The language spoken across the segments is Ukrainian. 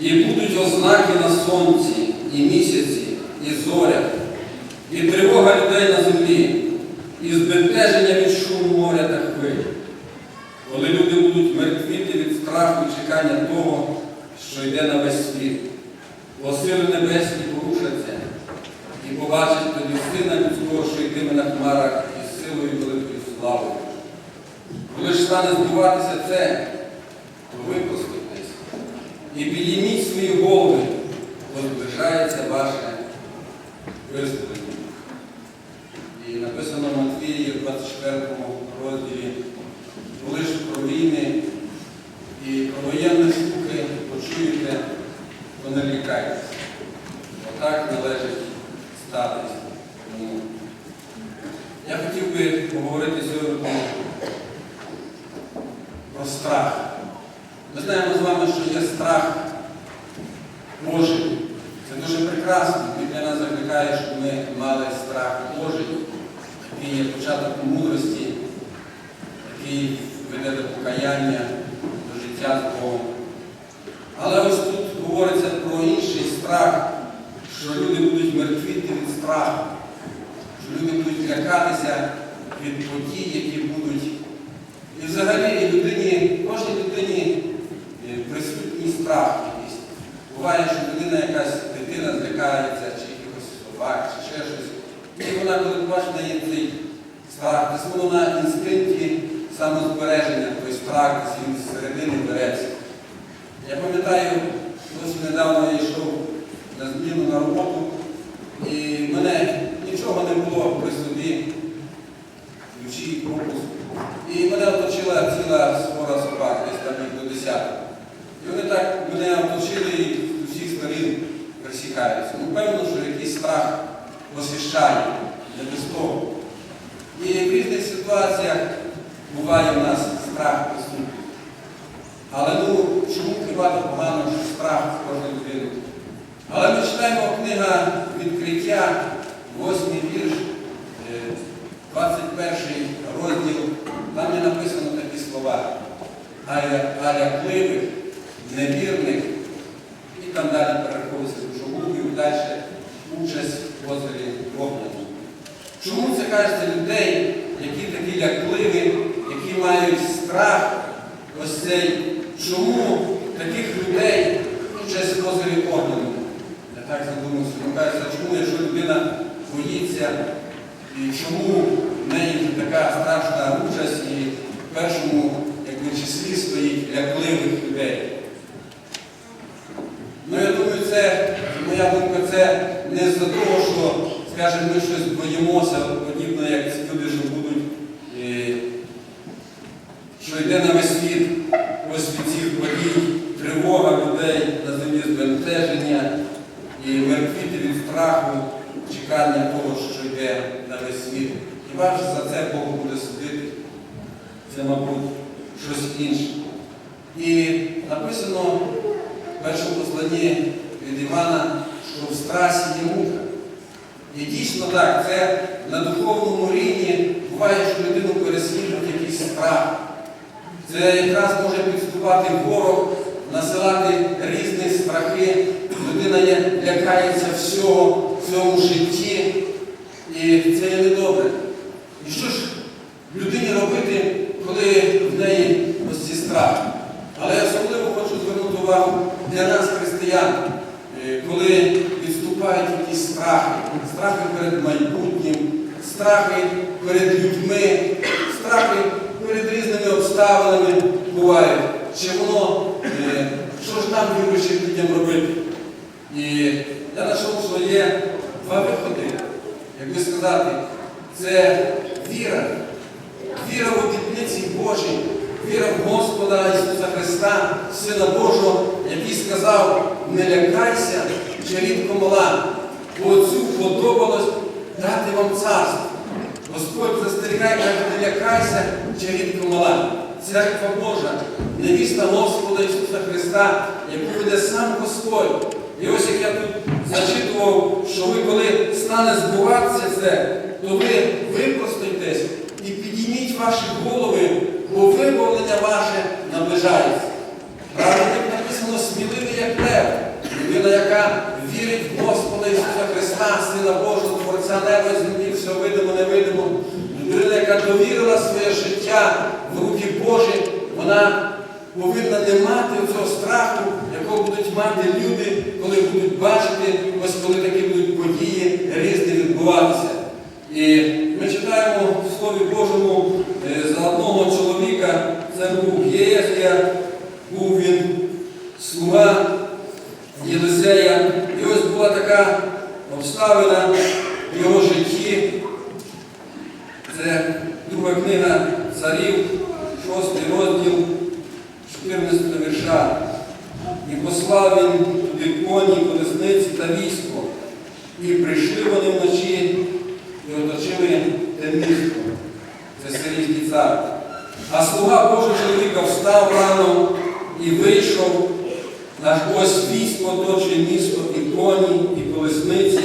І будуть ознаки на сонці, і місяці, і зорях, і тривога людей на землі, і збентеження від шуму моря та хвиль. Коли люди будуть мертвіти від страху і чекання того, що йде на весь світ, бо сили небесні порушаться і побачать тоді сина людського, що йтиме на хмарах із силою великою славою. Коли ж стане збуватися це, то ви послухайтесь і підійміть свої голови, бо зближається ваше визволення. І написано в Матвії в 24 розділі, ж про війни і про воєнні штуки почуєте, то не лякайтеся. Отак належить статись. Я хотів би поговорити сьогодні про страх. Ми знаємо з вами, що є страх Божий. Це дуже прекрасно. Біблія нас закликає, щоб ми мали страх Божий, який є початок мудрості, який веде до покаяння, до життя з Богом. Але ось тут говориться про інший страх, що люди будуть мертвіти від страху, що люди будуть лякатися від подій, які будуть. І взагалі людині, кожній людині якийсь. Буває, що людина якась дитина злякається, чи якихось собак, чи ще щось. І вона, коли бачить на її цей страх, десь воно на інстинкті самозбереження, той страх він середини береться. Я пам'ятаю, досить недавно я йшов на зміну на роботу, і мене нічого не було при собі, ключі, пропуск. І мене оточила ціла свора собак, десь там їх до десяток. І вони так мене оточили і з усіх сторін присікаються. Ну, певно, що якийсь страх посвящає, не без того. І в різних ситуаціях буває у нас страх присутній. Але ну, чому хіба погано, що страх в кожної людини? Але ми читаємо книга відкриття, 8 вірш, е, 21 розділ, там є написано такі слова. А лякливих, невірних, і там далі перераховується душогубів, далі участь в озері вогнені. Чому людей, які такі лякливі, які мають страх ось цей? Чому таких людей участь в озері огненому? Я так задумався. Ну кажеться, чому, якщо людина боїться, і чому в неї така страшна участь і в першому якби, числі стоїть лякливих людей? Ну, я думаю, це, моя думка, це не з-за того, що, скажімо, ми щось боїмося, подібно, як ці люди, що будуть, е, що йде на весь світ ось від цих подій, тривога людей на землі збентеження і мертвіти від страху, чекання того, що йде на весь Хіба ж за це Бог буде судити? Це, мабуть, щось інше. І написано в першому посланні від Івана, що в страсі є мука. І дійсно так, це на духовному рівні буває, що людину переслідують якийсь страх. Це якраз може підступати ворог, насилати різні страхи. Людина лякається всього в цьому житті. І це є недобре. Що ж людині робити, коли в неї ось ці страхи? Але я особливо хочу звернути увагу для нас, християн, е, коли відступають якісь страхи, страхи перед майбутнім, страхи перед людьми, страхи перед різними обставинами бувають. Чи воно, е, що ж нам віруючим людям робити? І я знайшов, що є два виходи, як би сказати, це віра, віра в обітниці Божій, віра в Господа Ісуса Христа, Сина Божого, який сказав, не лякайся, чарівко мала, бо Отцю подобалось дати вам царство. Господь застерігає, каже, не лякайся, чарівко мала. церква Божа, невіста Господа Ісуса Христа, яку веде сам Господь. І ось як я тут зачитував, що ви, коли стане збуватися це, то ви випростуйтесь і підійміть ваші голови, бо виправлення ваше наближається. Як написано, сміливий як лев, людина, яка вірить в Господа Ісуса Христа, Сина Божого, Творця неба, землі, все видимо, невидимо. Людина, яка довірила своє життя в руки Божі, вона повинна не мати цього страху, якого будуть мати люди, коли будуть бачити, ось коли такі будуть події різні відбуватися. І ми читаємо в Слові Божому е, за одного чоловіка, це був Єзія, був він слуга Єлисея. І ось була така обставина в його житті. Це друга книга царів, шостий розділ, 14 вірша. І послав він туди коні, колесниці та військо. І прийшли вони вночі і оточили те місто. А слуга Божого чоловіка встав рано і вийшов, аж ось військо оточує місто, і коні, і колесниці,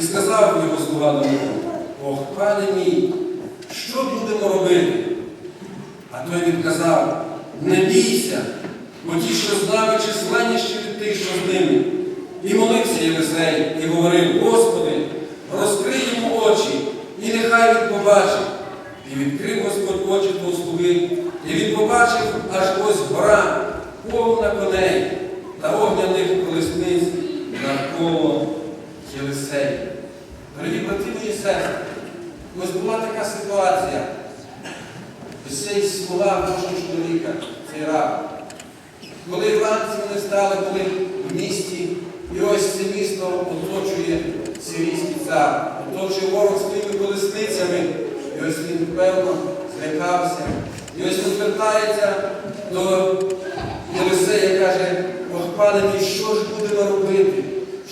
і сказав його слуга до нього, Ох, пане мій, що будемо робити? А той відказав, не бійся, бо ті, що з нами численніші від тих, що з ними. І молився Єлисей, і говорив, Господи, розкрий йому очі, і нехай він побачить. І відкрив Господь очі того слуги, і він побачив аж ось гора, повна коней та огняних колесниць навколо Єлисея. Дорогі брати мої сестри, ось була така ситуація. Ось цей слуга Божого чоловіка, цей раб. Коли вранці вони стали, були в місті, і ось це місто оточує сирійський цар, оточує ворог своїми колесницями. Ось він, певно, злякався. І ось він звертається до Єлисея каже, пане що ж будемо робити?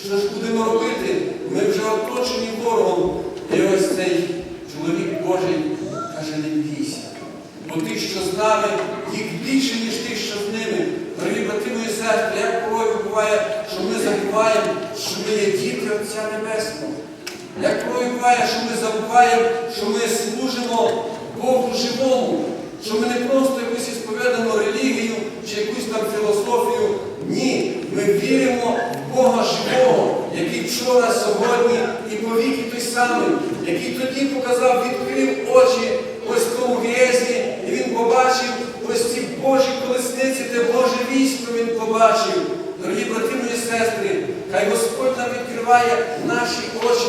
Що ж будемо робити? Ми вже оточені ворогом. І ось цей чоловік Божий каже, не бійся. Бо тих, що з нами, їх більше, ніж тих, що з ними. Дорогі брати мої сестри, як порой буває, що ми забуваємо, що ми є діти Отця Небесного. Як порой що ми забуваємо, що ми служимо Богу живому, що ми не просто якусь ісповідану релігію чи якусь там філософію. Ні, ми віримо в Бога живого, який вчора, сьогодні і повіки той самий, який тоді показав, відкрив очі ось тому грязі, і він побачив ось ці Божі колесниці, те Боже військо він побачив. Дорогі брати мої сестри, хай Господь нам відкриває наші очі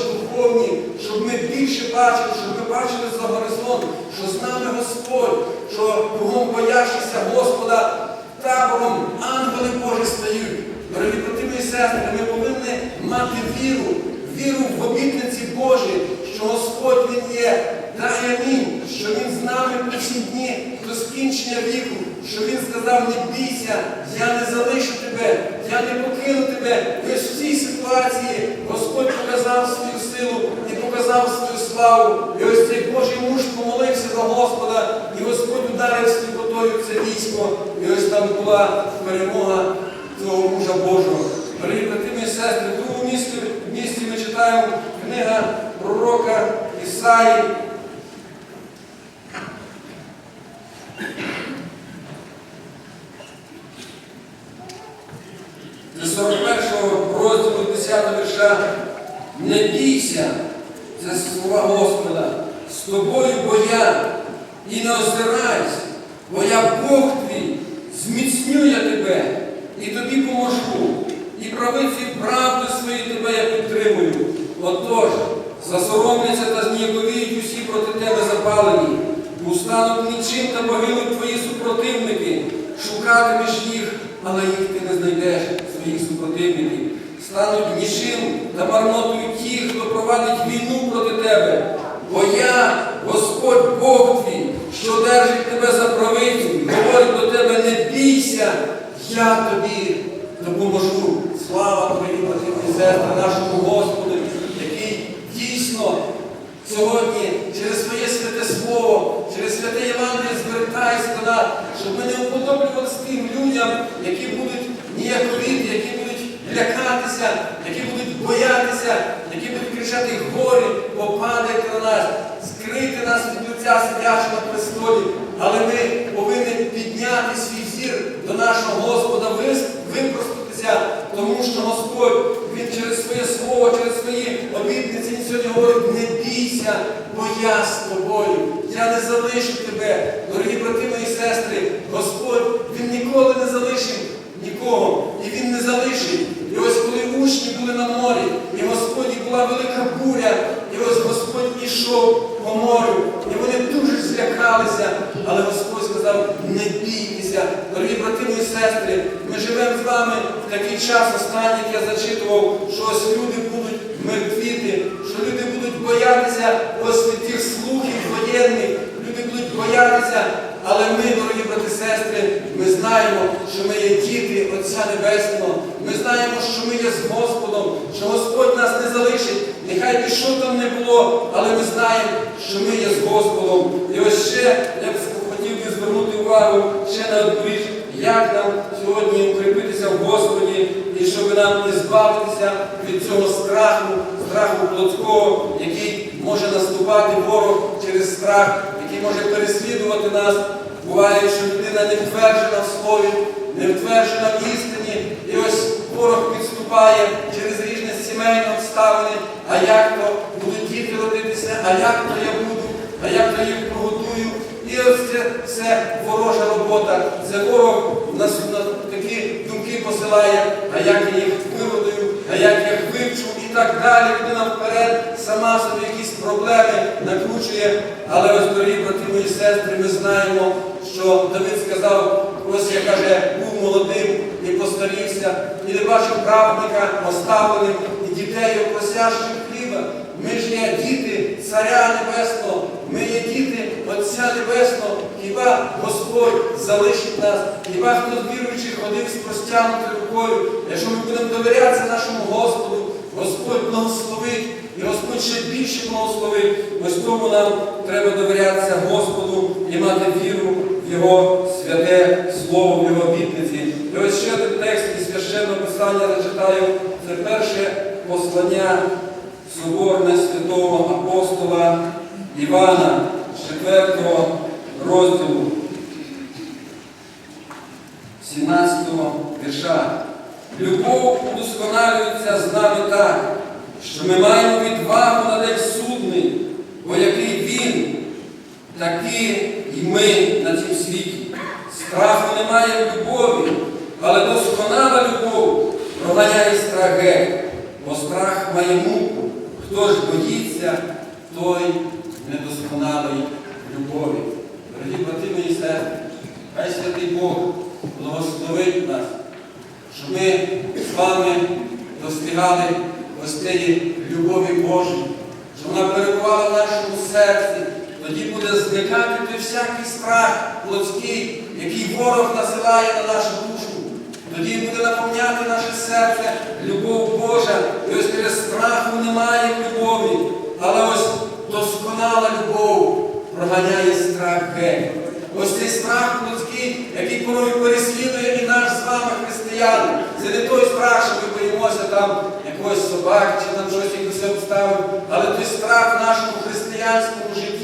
ми бачили, щоб ми бачили за горизонт, що з нами Господь, що кругом боявшися Господа, табором ангели Божі стають. Дорогі брати сестри, ми повинні мати віру, віру в обітниці Божі, що Господь Він є. Дай амінь, що Він з нами по всі дні до скінчення віку, що Він сказав, не бійся, я не залишу тебе, я не покину тебе. І ось в цій ситуації Господь показав свою силу і показав свою славу. І ось цей Божий муж помолився за Господа, і Господь ударив сліпотою це військо. І ось там була перемога цього мужа Божого. Дорогі брати мої сестри, в другому місці, місці ми читаємо книга пророка Ісаї. З 41 розділу 10 вірша не бійся, це слова Господа, з тобою бо я, і не озирайся, бо я Бог твій, зміцню я тебе, і тобі поможу, і правиці правди свої тебе я підтримую. Отож, засоромляться та зніяковіють усі проти тебе запалені, устануть нічим та погинуть твої супротивники, шукатимеш їх, але їх ти не знайдеш, своїх супротивників. Стануть нічим та марнотою ті, хто провадить війну проти тебе. Бо я, Господь Бог твій, що держить тебе за правицю, говорить до тебе, не бійся, я тобі допоможу. Слава тобі, брати і нашому Господу, який дійсно сьогодні через своє святе Слово, через святе Євангеліє звертається до нас Господь тим людям, які будуть ніяковіти, які лякатися, які будуть боятися, які будуть кричати горі, попадайте на нас, скрити нас від лиця сидячого на престолі. Але ми повинні підняти свій зір до нашого Господа, випростатися, тому що Господь, Він через своє слово, через свої обітниці сьогодні говорить, не бійся, бо я з тобою. Я не залишу тебе. Дорогі брати мої сестри, Господь, Він ніколи не залишив нікого. І Він не залишить. І ось коли учні були на морі, і Господі була велика буря, і ось Господь ішов по морю, і вони дуже злякалися. Але Господь сказав, не бійтеся, дорогі брати мої сестри, ми живемо з вами в такий час останній, як я зачитував, що ось люди будуть мертвіти, що люди будуть боятися ось від тих слухів воєнних, люди будуть боятися. Але ми, дорогі брати і сестри, ми знаємо, що ми є діти Отця Небесного. Ми знаємо, що ми є з Господом, що Господь нас не залишить. Нехай би що там не було, але ми знаємо, що ми є з Господом. І ось ще я б хотів би звернути увагу ще на одну річ, як нам сьогодні укріпитися в Господі, і щоб нам не збавитися від цього страху, страху плотського, який може наступати ворог через страх, який може переслідувати нас. Буває, що людина не втверджена в слові, не втверджена в істині, і ось ворог підступає через різні сімейні обставини, а як то будуть діти родитися, а як то я буду, а як то їх прогодую. І ось це все ворожа робота. Це ворог нас на такі думки посилає, а як я їх виродую, а як я їх вивчу і так далі. Людина вперед сама собі якісь проблеми накручує. Але ось, дорогі брати мої сестри, ми знаємо, що Давид сказав, ось я каже, був молодим і постарівся, і не бачив правника оставленим, і дітей просящих хліба. Ми ж є діти Царя Небесного, ми є діти Отця Небесного. Хіба Господь залишить нас, хіба хто з віруючих ходив з простягнутою рукою, якщо ми будемо довірятися нашому Господу, Господь благословить, і Господь ще більше благословить. Ось тому нам треба довірятися Господу і мати віру Його святе Слово, в Його обітниці. І ось ще один текст із священного писання зачитаю. Це перше послання Соборне святого апостола Івана 4 розділу 17 вірша. Любов удосконалюється з нами так, що ми маємо відвагу на день судний, бо який він, такі і ми на цім світі. Страху немає в любові, але досконала любов проганяє страх бо страх має муку. Хто ж боїться, той недосконалий любові. Дорогі брати мої сестри, хай святий Бог благословить нас, щоб ми з вами достигали цієї любові Божої, щоб вона перебувала в нашому серці. Тоді буде зникати той всякий страх плотський, який ворог насилає на нашу душу. Тоді буде наповняти наше серце любов Божа. І ось через страху немає любові. Але ось досконала любов проганяє страх геть. Ось цей страх людський, який порою переслідує і наш з вами християн. Це не той страх, що ми боїмося там якогось собаки чи там щось якось обставин, але той страх нашому християнському житті,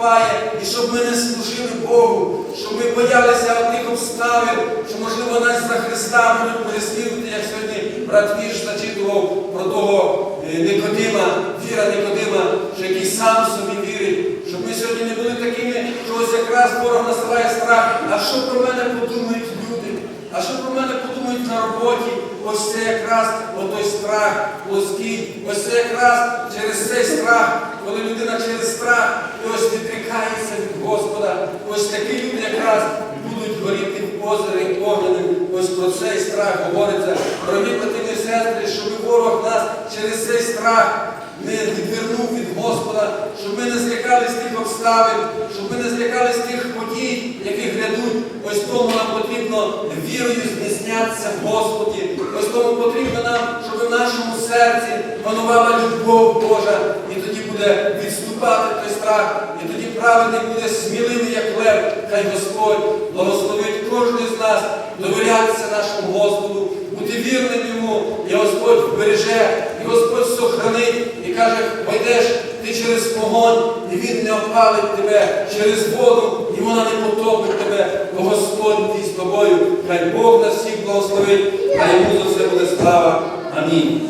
ворог і щоб ми не служили Богу, щоб ми боялися тих обставин, що, можливо, нас за Христа будуть переслідувати, як сьогодні брат Вірш зачитував про того е, Никодима, віра Никодима, що який сам собі вірить, щоб ми сьогодні не були такими, що ось якраз ворог насилає страх. А що про мене подумають люди? А що про мене подумають на роботі? Ось це якраз отой страх плоский. Ось це якраз через цей страх, коли людина через страх і ось відрікається від Господа. Ось такі люди якраз будуть горіти в озері огненим. Ось про цей страх говориться. Дорогі брати і сестри, щоб ворог нас через цей страх не відвернув від Господа, щоб ми не злякались тих обставин, щоб ми не злякались тих подій, які грядуть. Ось тому нам потрібно вірою знеснятися в Господі. Ось тому потрібно нам, щоб в нашому серці панувала любов Божа, і тоді буде відступати той страх. Праведник буде сміливий, як лев. Хай Господь благословить кожного з нас, довірятися нашому Господу, бути вірним йому, і Господь вбереже, і Господь сохранить, і каже, войдеш ти через вогонь, і він не опалить тебе через воду, і вона не потопить тебе, бо Господь твій з тобою. Хай Бог нас всіх благословить, а йому за все буде слава. Амінь.